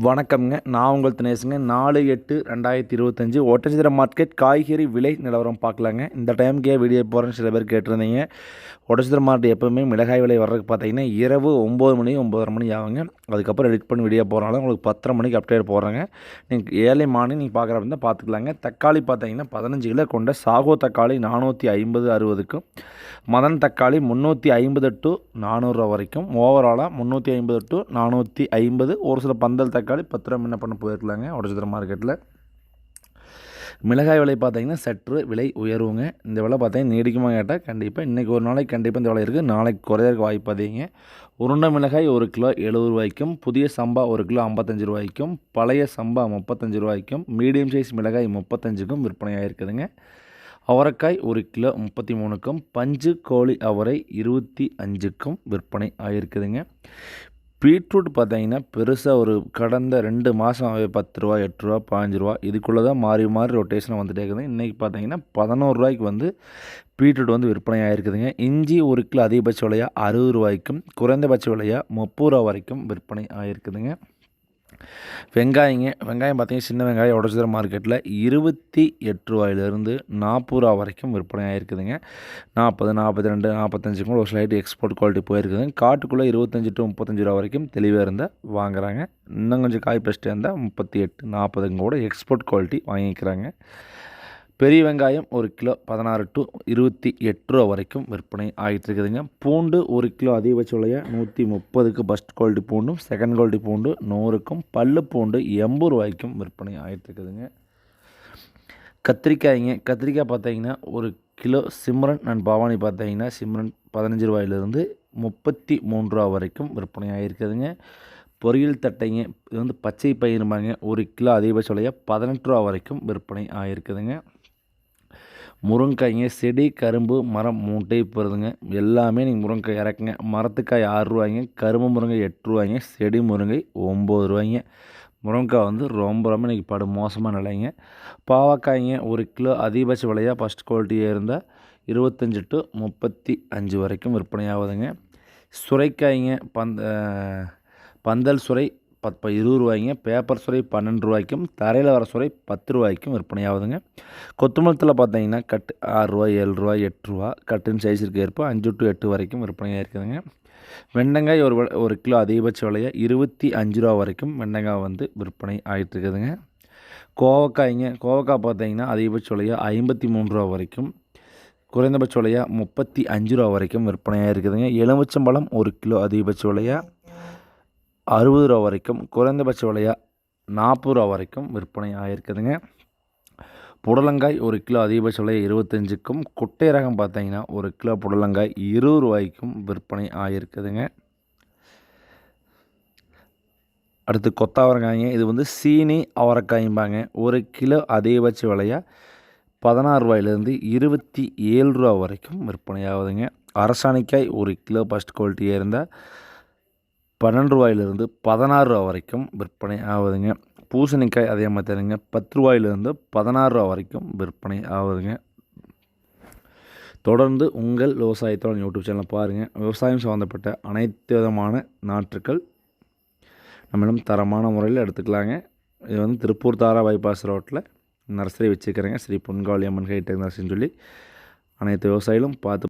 வணக்கம்ங்க. நான் உங்கள் தினேசுங்க. நாலு எட்டு ரெண்டாயிரத்தி இருபத்தஞ்சி ஒட்டச்சித்திர மார்க்கெட் காய்கறி விலை நிலவரம் பார்க்கலாங்க. இந்த டைமுக்கே வீடியோ போகிறேன்னு சில பேர் கேட்டிருந்தீங்க. ஒட்டச்சித்திர மார்க்கெட் எப்போவுமே மிளகாய் விலை வர்றதுக்கு பார்த்தீங்கன்னா இரவு ஒம்பது மணி ஒம்பதரை மணி ஆகுங்க. அதுக்கப்புறம் எடிட் பண்ணி வீடியோ போகிறனால உங்களுக்கு பத்தரை மணிக்கு அப்டேட் போடுறாங்க. நீங்கள் ஏழை மார்னிங் நீங்கள் பார்க்குற அப்படின்னா பார்த்துக்கலாங்க. தக்காளி பார்த்தீங்கன்னா பதினஞ்சு கிலோ கொண்ட சாகோ தக்காளி நானூற்றி ஐம்பது அறுபதுக்கும் மதன் தக்காளி முந்நூற்றி ஐம்பது டு நானூறுரூவா வரைக்கும் ஓவராலாக முந்நூற்றி ஐம்பது டு நானூற்றி ஐம்பது. ஒரு சில பந்தல் தக்காளி பத்து ரூபா முன்ன பண்ண போயிருக்கலாங்க? உடச்சித்திர மார்க்கெட்டில் மிளகாய் விலை பார்த்தீங்கன்னா சற்று விலை உயர்வுங்க இந்த விலை பார்த்தீங்கன்னா நீடிக்குமா கேட்டால் கண்டிப்பாக இன்றைக்கி ஒரு நாளைக்கு கண்டிப்பாக இந்த விலை இருக்குது நாளைக்கு குறையறதுக்கு வாய்ப்பு அதிகங்க. உருண்டை மிளகாய் ஒரு கிலோ எழுபது ரூபாய்க்கும் புதிய சம்பா ஒரு கிலோ ஐம்பத்தஞ்சு ரூபாய்க்கும் பழைய சம்பா முப்பத்தஞ்சு ரூபாய்க்கும் மீடியம் சைஸ் மிளகாய் முப்பத்தஞ்சுக்கும் விற்பனையாக இருக்குதுங்க. அவரைக்காய் ஒரு கிலோ முப்பத்தி மூணுக்கும் பஞ்சு கோழி அவரை இருபத்தி அஞ்சுக்கும் விற்பனை ஆகிருக்குதுங்க பீட்ரூட் பார்த்தீங்கன்னா பெருசாக ஒரு கடந்த ரெண்டு மாதம் பத்து ரூபா எட்டு ரூபா பாஞ்சு ரூபா. இதுக்குள்ளே தான் மாறி மாறி ரொட்டேஷன் வந்துட்டே இருக்குது. இன்றைக்கி பார்த்தீங்கன்னா பதினோரு ரூபாய்க்கு வந்து பீட்ரூட் வந்து விற்பனை ஆகிருக்குதுங்க இஞ்சி ஒரு கிலோ அதிகபட்ச விலையாக அறுபது ரூபாய்க்கும் குறைந்தபட்ச விலையாக முப்பது ரூபா வரைக்கும் விற்பனை ஆகிருக்குதுங்க வெங்காயங்க வெங்காயம் பார்த்தீங்கன்னா சின்ன வெங்காயம் உடச்சிதர மார்க்கெட்டில் இருபத்தி எட்டு ரூபாயிலிருந்து நாற்பது ரூபா வரைக்கும் விற்பனை ஆகிருக்குதுங்க நாற்பது நாற்பத்தி ரெண்டு நாற்பத்தஞ்சு கூட ஒரு ஸ்லைட் எக்ஸ்போர்ட் குவாலிட்டி போயிருக்குதுங்க. காட்டுக்குள்ளே இருபத்தஞ்சி டு முப்பத்தஞ்சு ரூபா வரைக்கும் தெளிவாக இருந்தால் வாங்குறாங்க. இன்னும் கொஞ்சம் காய் பெஸ்ட்டாக இருந்தால் முப்பத்தி எட்டு நாற்பதுங்க கூட எக்ஸ்போர்ட் குவாலிட்டி வாங்கிக்கிறாங்க. பெரிய வெங்காயம் ஒரு கிலோ பதினாறு டு இருபத்தி எட்டு ரூபா வரைக்கும் விற்பனை ஆகிட்டு இருக்குதுங்க பூண்டு ஒரு கிலோ அதிகபட்ச விலையை நூற்றி முப்பதுக்கு ஃபஸ்ட் குவாலிட்டி பூண்டும் செகண்ட் குவாலிட்டி பூண்டு நூறுக்கும் பல்லு பூண்டு எண்பது ரூபாய்க்கும் விற்பனை ஆகிட்டு இருக்குதுங்க கத்திரிக்காய்ங்க கத்திரிக்காய் பார்த்தீங்கன்னா ஒரு கிலோ சிம்ரன் அண்ட் பவானி பார்த்தீங்கன்னா சிம்ரன் பதினஞ்சு ரூபாயிலிருந்து முப்பத்தி மூன்று ரூபா வரைக்கும் விற்பனை ஆகிருக்குதுங்க பொரியல் தட்டைங்க இது வந்து பச்சை பயிருமாங்க ஒரு கிலோ அதிகபட்ச விலையாக பதினெட்டு ரூபா வரைக்கும் விற்பனை ஆகிருக்குதுங்க முருங்காய்ங்க செடி கரும்பு மரம் மூட்டை போகிறதுங்க எல்லாமே நீங்கள் முருங்கை இறக்குங்க. மரத்துக்காய் ஆறு ரூபாய்ங்க கரும்பு முருங்கை எட்டு ரூபாய்ங்க செடி முருங்கை ஒம்பது ரூபாய்ங்க. முருங்கைக்காய் வந்து ரொம்ப ரொம்ப இன்றைக்கி படு மோசமாக நிலைங்க. பாவக்காய்ங்க ஒரு கிலோ அதிகபட்ச விலையாக ஃபஸ்ட் குவாலிட்டியாக இருந்தால் இருபத்தஞ்சி டு முப்பத்தி அஞ்சு வரைக்கும் விற்பனையாகுதுங்க. சுரைக்காய்ங்க பந்த பந்தல் சுரை பத் இருபது ரூபாய்ங்க. பேப்பர் சுரை பன்னெண்டு ரூபாய்க்கும் தரையில் வர சுரை பத்து ரூபாய்க்கும் விற்பனை ஆகுதுங்க கொத்தமல்லத்தில் பார்த்தீங்கன்னா கட்டு ஆறு ரூபா ஏழு ரூபா எட்டு ரூபா கட்டின் சைஸிற்கு ஏற்ப அஞ்சு டு எட்டு வரைக்கும் விற்பனையாக இருக்குதுங்க. வெண்டங்காய் ஒரு ஒரு கிலோ அதிகபட்ச விலையாக இருபத்தி அஞ்சு ரூபா வரைக்கும் வெண்டங்காய் வந்து விற்பனை ஆகிட்டு இருக்குதுங்க கோவக்காய்ங்க கோவக்காய் பார்த்தீங்கன்னா அதிகபட்ச விலையாக ஐம்பத்தி மூணு ரூபா வரைக்கும் குறைந்தபட்ச விலையாக முப்பத்தி அஞ்சு ரூபா வரைக்கும் விற்பனையாக இருக்குதுங்க எலுமிச்சம்பழம் ஒரு கிலோ அதிகபட்ச விலையாக அறுபது ரூபா வரைக்கும் குறைந்தபட்ச விலையாக நாற்பது ரூபா வரைக்கும் விற்பனை ஆகிருக்குதுங்க புடலங்காய் ஒரு கிலோ அதிகபட்ச விலை இருபத்தஞ்சுக்கும் குட்டை ரகம் பார்த்தீங்கன்னா ஒரு கிலோ புடலங்காய் இருபது ரூபாய்க்கும் விற்பனை ஆகிருக்குதுங்க அடுத்து கொத்தாவரங்காய்ங்க. இது வந்து சீனி அவரைக்காயும்பாங்க. ஒரு கிலோ அதிகபட்ச விலையாக பதினாறு ரூபாயிலேருந்து இருபத்தி ஏழு ரூபா வரைக்கும் விற்பனை ஆகுதுங்க. அரசாணிக்காய் ஒரு கிலோ ஃபஸ்ட் குவாலிட்டியாக இருந்தால் பன்னெண்டு ரூபாயிலிருந்து பதினாறு ரூபா வரைக்கும் விற்பனை ஆகுதுங்க. பூசணிக்காய் அதே மாதிரி தருங்க பத்து ரூபாயிலிருந்து பதினாறு ரூபா வரைக்கும் விற்பனை ஆகுதுங்க. தொடர்ந்து உங்கள் விவசாயத்தோட யூடியூப் சேனலை பாருங்கள் விவசாயம் சம்மந்தப்பட்ட அனைத்து விதமான நாற்றுக்கள் நம்மளும் தரமான முறையில் எடுத்துக்கலாங்க. இது வந்து திருப்பூர் தாரா பைபாஸ் ரோட்டில் நர்சரி வச்சுக்கிறேங்க ஸ்ரீ பொன்காளி அம்மன் ஹைடெக் நர்சரின்னு சொல்லி அனைத்து விவசாயிகளும் பார்த்து